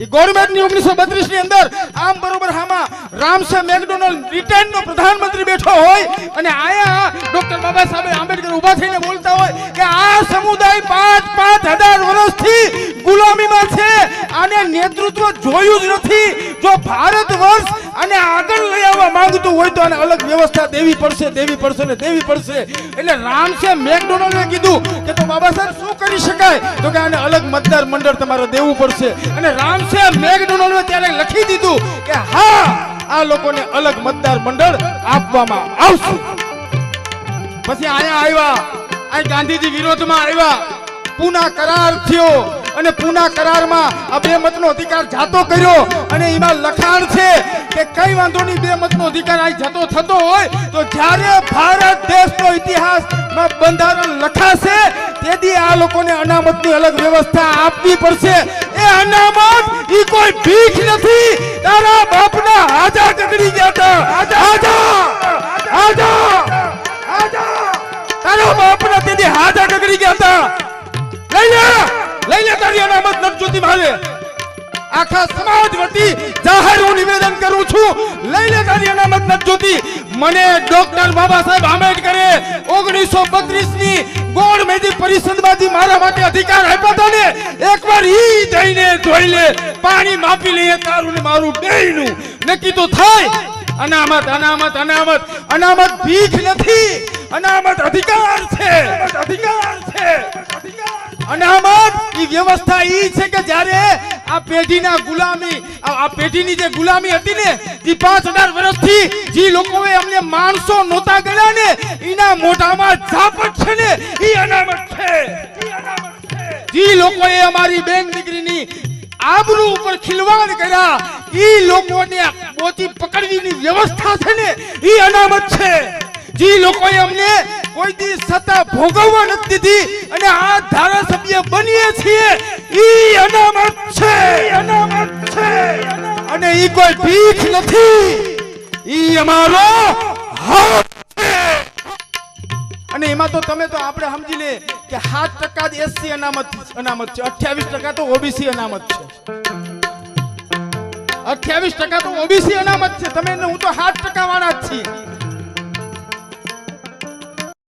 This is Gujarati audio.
ગવર્મેન્ટની ની અંદર આમ બરોબર હામાં રામસે મેકડોનલ્ડ બ્રિટનનો પ્રધાનમંત્રી બેઠો હોય અને આયા ડોક્ટર બાબા સાહેબ આંબેડકર ઊભા થઈને બોલતા હોય કે આ સમુદાય પાંચ પાંચ હજાર વર્ષથી ગુલામીમાં છે. આને નેતૃત્વ જોયું જ નથી. જો ભારત વર્ષ અને આગળ લઈ આવવા માંગતું હોય તો આને અલગ વ્યવસ્થા દેવી પડશે દેવી પડશે ને દેવી પડશે. એટલે રામસે મેકડોનલ્ડે કીધું કે તો બાબા સાહેબ શું કરી શકાય? તો કે આને અલગ મતદાર મંડળ તમારે દેવું પડશે. અને રામસે મેકડોનલ્ડે ત્યારે લખી દીધું કે હા, આ લોકોને અલગ મતદાર મંડળ આપવામાં આવશે. પછી અહીંયા આવ્યા. આ ગાંધીજી વિરોધમાં આવ્યા. પુના કરાર થયો. અને પૂના કરારમાં આ બે મતનો અધિકાર જાતો કર્યો. અને એમાં લખાણ છે કે કઈ વાંધો નહીં, બે મતનો અધિકાર આ જતો થતો હોય તો જ્યારે ભારત દેશનો ઇતિહાસમાં બંધારણ લખાશે, તેથી આ લોકોને અનામતની અલગ વ્યવસ્થા આપવી પડશે. એ અનામત ઈ કોઈ ભીખ નથી. તારા બાપના હાજા કકડી ગયા હતા. નથી મારે આખા સમાજ વતી જાહેર હું નિવેદન કરું છું. લઈ લે તારી અનામત નથી જોતી. મને ડોક્ટર બાબા સાહેબ આંબેડકરે ઓગણીસો બત્રીસની ગોળ મેદી પરિષદમાંથી મારા માટે અધિકાર આપ્યો હતો ને, એકવાર ઈ જઈને ધોઈ લે. પાણી માપી લઈએ તારું ને મારું બેયનું. નક્કી તો થાય. અનામત અનામત અનામત. અનામત ભીખ નથી. અનામત અધિકાર છે. અધિકાર છે. અનામત વ્યવસ્થા ઈ છે કે જ્યારે આ પેઢીના ગુલામી, આ પેઢીની જે ગુલામી હતી ને, ઈ પાંચ હજાર વર્ષથી જે લોકોએ અમને માણસો નહોતા ગણ્યા ને ઈના મોઢામાં ઝાપટ છે ને, ઈ અનામત છે. જે લોકોએ અમારી બેન દીકરીની આબરૂ ઉપર ખિલવાડ કર્યા, ઈ લોકોને પોતી પકડવીની વ્યવસ્થા છે ને, ઈ અનામત છે. જે લોકોએ અમને કોઈ દી સત્તા ભોગવવા નથી દીધી. અને આ ધારાસભ્ય બનીએ છીએ. ઈ અનામત છે. અનામત છે અને ઈ કોઈ ભીખ નથી. ઈ અમારો હક અને એમાં તો તમે તો આપણે સમજી લે કે સાત ટકા જ એસસી અનામત અનામત છે. અઠ્યાવીસ ટકા તો ઓબીસી અનામત છે. અઠ્યાવીસ ટકા તો ઓબીસી અનામત છે. તમે હું તો સાત ટકા વાળા જ છીએ.